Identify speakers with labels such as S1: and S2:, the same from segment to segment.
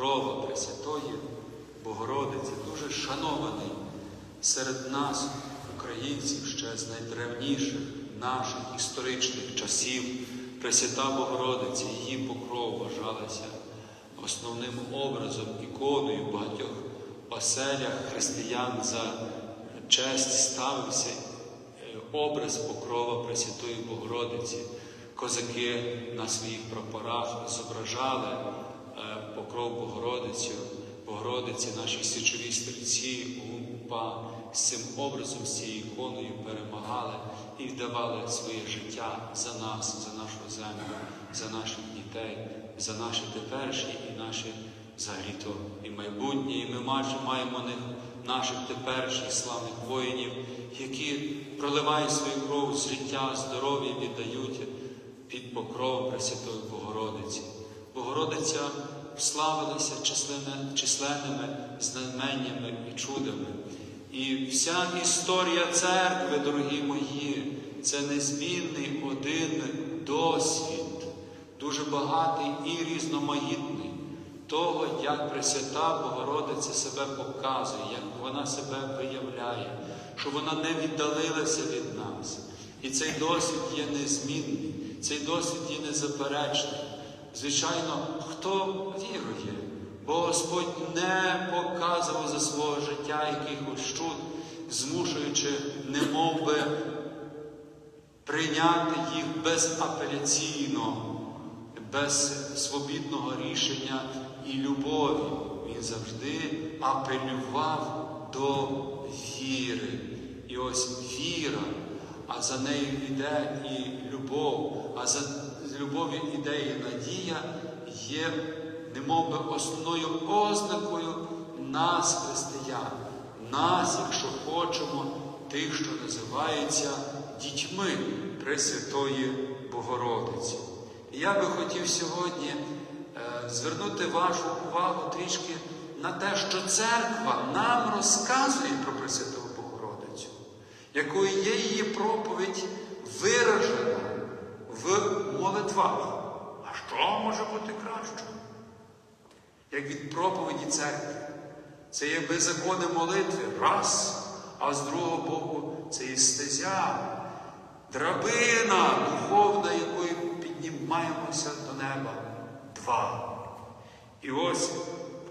S1: покрова Пресвятої Богородиці, дуже шанований серед нас, українців, ще з найдревніших наших історичних часів. Пресвята Богородиця, її покров вважалася основним образом, іконою в багатьох оселях християн за честь ставився е, образ покрова Пресвятої Богородиці. Козаки на своїх прапорах зображали покров Богородицю, Богородиці, наші січові стрільці, УПА цим образом, з цією іконою перемагали і віддавали своє життя за нас, за нашу землю, за наших дітей, за наші теперішні і наші взагалі то і майбутнє. І ми маємо наших теперішніх славних воїнів, які проливають свою кров з життя, здоров'я віддають під покровом Пресвятої Богородиці. Богородиця славилася численними знаменнями і чудами. І вся історія церкви, дорогі мої, це незмінний один досвід, дуже багатий і різноманітний того, як Пресвята Богородиця себе показує, як вона себе виявляє, що вона не віддалилася від нас. І цей досвід є незмінний, цей досвід є незаперечний. Звичайно, хто вірує, бо Господь не показував за свого життя якихось чуд, змушуючи, немов би, прийняти їх безапеляційно, без свобідного рішення і любові. Він завжди апелював до віри. І ось віра, а за нею йде і любов, а за любов'ю іде і надія є немов би основною ознакою нас, християн, нас, якщо хочемо, тих, що називаються дітьми Пресвятої Богородиці. І я би хотів сьогодні е, звернути вашу увагу трішки на те, що церква нам розказує про Пресвяту Богородицю, якою є її проповідь виражена в молитвах. А що може бути краще? Як від проповіді церкви. Це є беззаконне молитви раз, а з другого боку це є стезя, драбина духовна, якою піднімаємося до неба. Два. І ось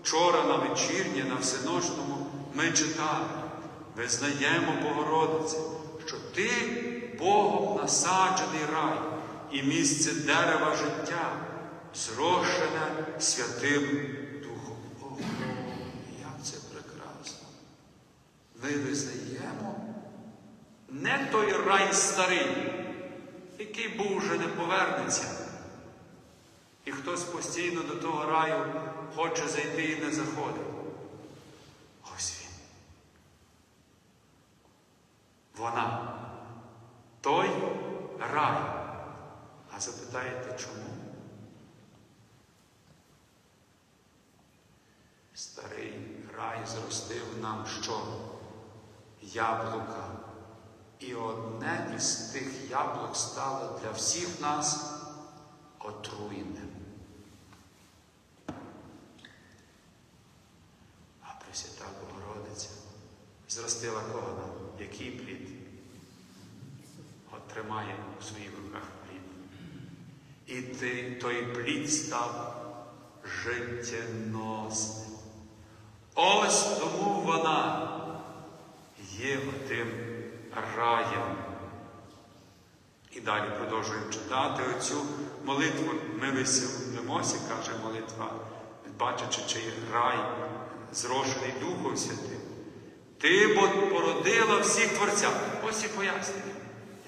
S1: вчора на вечірні, на всеночному ми читали, визнаємо Богородице, що ти Богом насаджений рай і місце дерева життя, зрошене Святим Духом. О, як це прекрасно! Ми визнаємо не той рай старий, який був вже не повернеться. І хтось постійно до того раю хоче зайти і не заходить. Ось він. Вона. Той рай. Запитаєте чому? Старий рай зростив нам що? Яблука. І одне із тих яблук стало для всіх нас отруєним. А Пресвята Богородиця зростила кого? Який плід? От тримає у своїх руках. І ти, той плід став життєносним. Ось тому вона є тим раєм. І далі продовжуємо читати оцю молитву. Ми веселимося, каже молитва, бачачи, чий рай зрошений Духом Святим. Ти бо породила всіх творця. Ось і пояснення.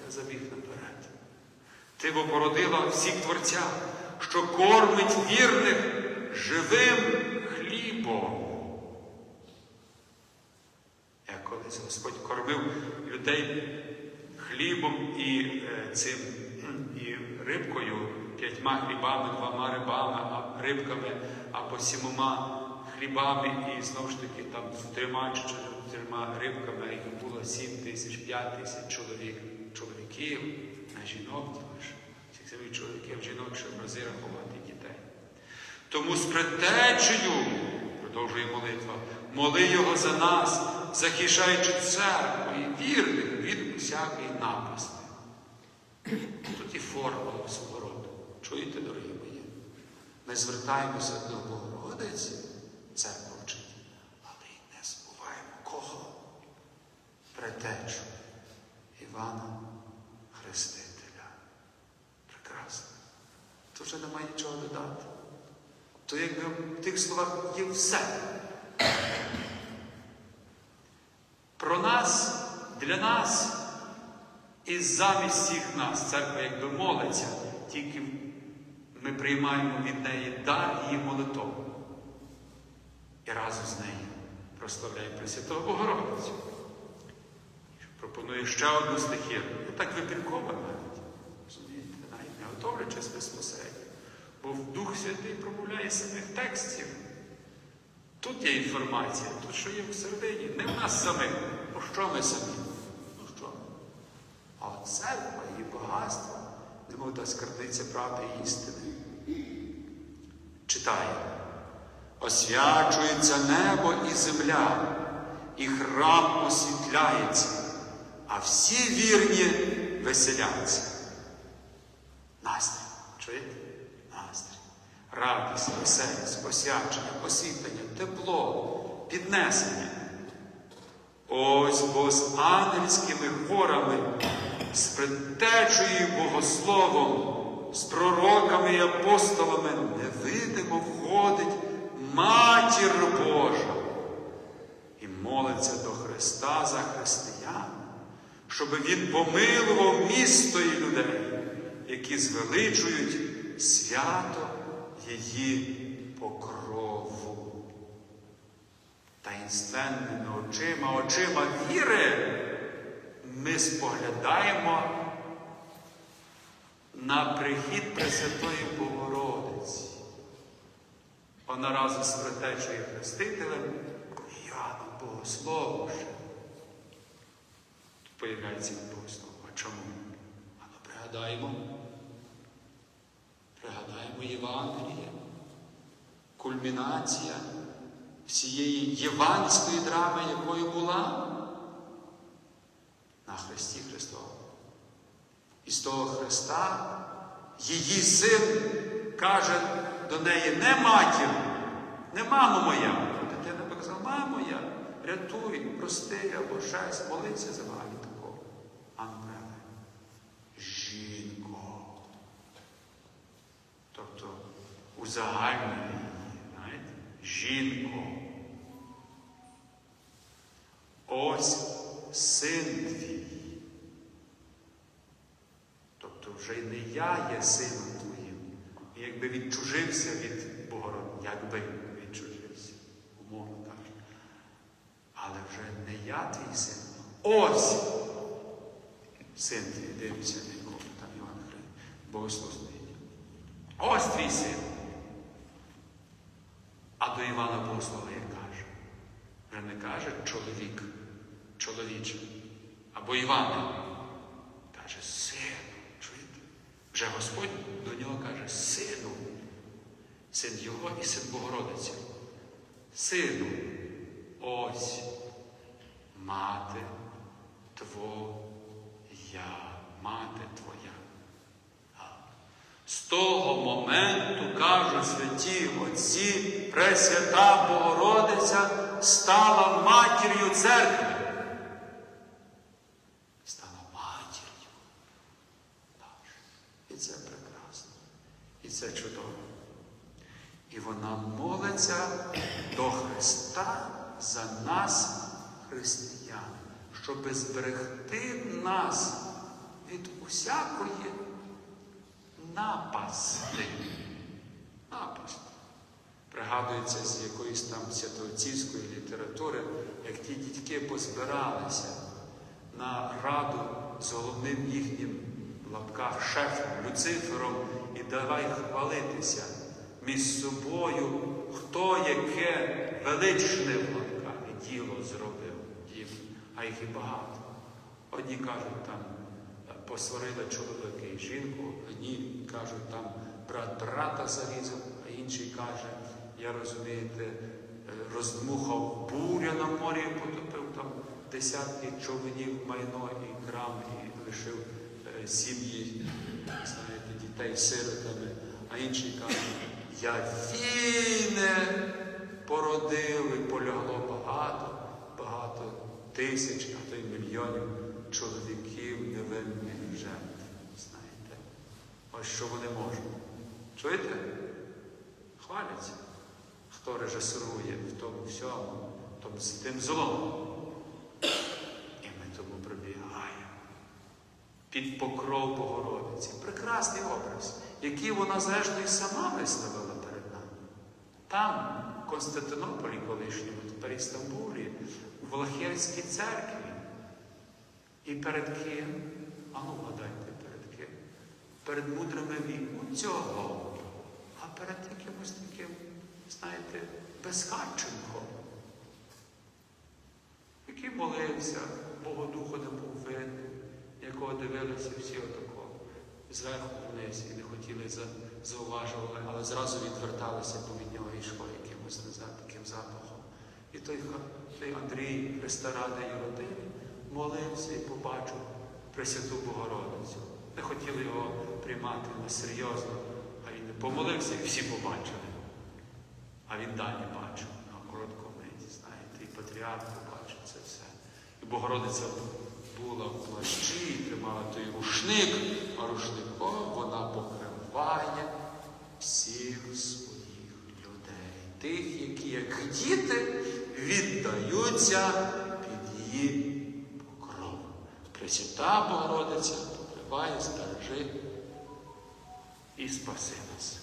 S1: Я забіг. Ти бо породила всіх творця, що кормить вірних живим хлібом. Як колись Господь кормив людей хлібом і е, цим і рибкою, п'ятьма хлібами, двома рибами, а рибками або сімома хлібами, і знову ж таки там трьома чи чотирма рибками, їх було сім тисяч, п'ять тисяч чоловік, чоловіків, а жінок також. Всіх самих чоловіків, жінок, щоб рази рахувати дітей. Тому з предтечею молитва. Моли Його за нас, захищаючи церкву і вірних від усякої напасти. Тут і формула свого. Чуєте, дорогі мої? Ми звертаємося до Богородиці, церква вчить, але й не забуваємо кого? Предтечу Івана Хрестителя. Прекрасно. Тут вже немає нічого додати. То якби в тих словах є все. Про нас, для нас і замість всіх нас церква якби молиться, тільки ми приймаємо від неї дар її молитов. І разом з нею прославляємо Пресвятого Богородицю. Пропоную ще одну стихію. Ну, так випадково навіть. Розумієте, навіть не готовлячись безпосередньо. Бо Дух Святий промовляє самих текстів. Тут є інформація, тут що є всередині, не в нас самих. Ну що ми самі? Ну що? А от церква, її багатство, немов та скарбниця правди істини. Читає. Освячується небо і земля, і храм освітляється, а всі вірні веселяться. Настрій, чуєте? Радість, веселість, освячення, освітлення, тепло, піднесення. Ось бо з ангельськими хорами, з предтечою богословом, з пророками і апостолами невидимо входить Матір Божа і молиться до Христа за християн, щоб Він помилував місто і людей, які звеличують свято її покрову. Таїнственними очима, очима віри ми споглядаємо на прихід Пресвятої Богородиці. Вона разом з предтечою Хрестителем і Іоанном. Тут появляється Богослов. А чому? А ну пригадаємо. Пригадаємо Євангеліє. Кульмінація всієї євангельської драми, якою була на Христі Христовому. І з того Христа її син каже до неї не матір, не мамо моя. Дитина би казала, мамо моя, рятуй, прости або щось, молиться за вами такого. А ну правда, жінко. Тобто узагальнює її, жінко. Ось син твій. Тобто вже не я є сином твоїм. І якби відчужився від Богородиці, якби відчужився, умовно кажучи. Але вже не я твій син. Ось син твій, дивиться на нього, там Іван Хрин, Богослов стоїть. Ось твій син. А до Івана Богослова як каже? Вже не каже чоловік, чоловіче. Або Іване. Каже, сину. Чуєте? Вже Господь до нього каже, сину. Син його і син Богородиці. Сину, ось мати твоя, мати твоя. Того моменту, кажуть святі Отці, Пресвята Богородиця стала матір'ю церкви. Стала матір'ю. І це прекрасно. І це чудово. І вона молиться до Христа за нас, християн, щоб зберегти нас від усякої напасти. Напасть. Пригадується з якоїсь там святоотцівської літератури, як ті дітки позбиралися на раду з головним їхнім в лапках шефом, Люцифером, і давай хвалитися між собою, хто яке величне в лапках діло зробив. А їх і багато. Одні кажуть, там посварили чоловіка і жінку, одні кажуть, там брат брата зарізав, а інший каже, я розумієте, роздмухав буря на морі, потопив там десятки човнів, майно і крам, і лишив е, сім'ї, знаєте, дітей сиротами, а інший каже, я війне породив і полягло багато, багато тисяч, а то й мільйонів чоловіків невинних жертв. Знаєте, ось що вони можуть. Чуєте? Хваляться. Хто режисує в тому всьому, тому з тим злом. І ми тому прибігаємо під покров Богородиці. Прекрасний образ, який вона зрештою сама виставила перед нами. Там, в Константинополі колишньому, тепер Істамбулі, у Влахерській церкві. І перед ким? А ну вгадайте, перед ким? Перед мудрими віку цього, а перед якимось таким, знаєте, безхатченком, який молився, Богодуху не був винен, якого дивилися всі отако, зверху вниз і не хотіли за- зауважували, але зразу відверталися, бо від нього йшло якимось назад, таким запахом. І той, той Андрій Христа ради і родини молився і побачив Пресвяту Богородицю. Не хотіли його приймати несерйозно, а він не помолився, і всі побачили. А він далі бачив на коротку мить, знаєте, і патріарх побачив це все. І Богородиця була в плащі, тримала той рушник, а рушником вона покриває всіх своїх людей. Тих, які, як діти, віддаються під її. Пресвята Богородиця покриває, стережи і спаси нас.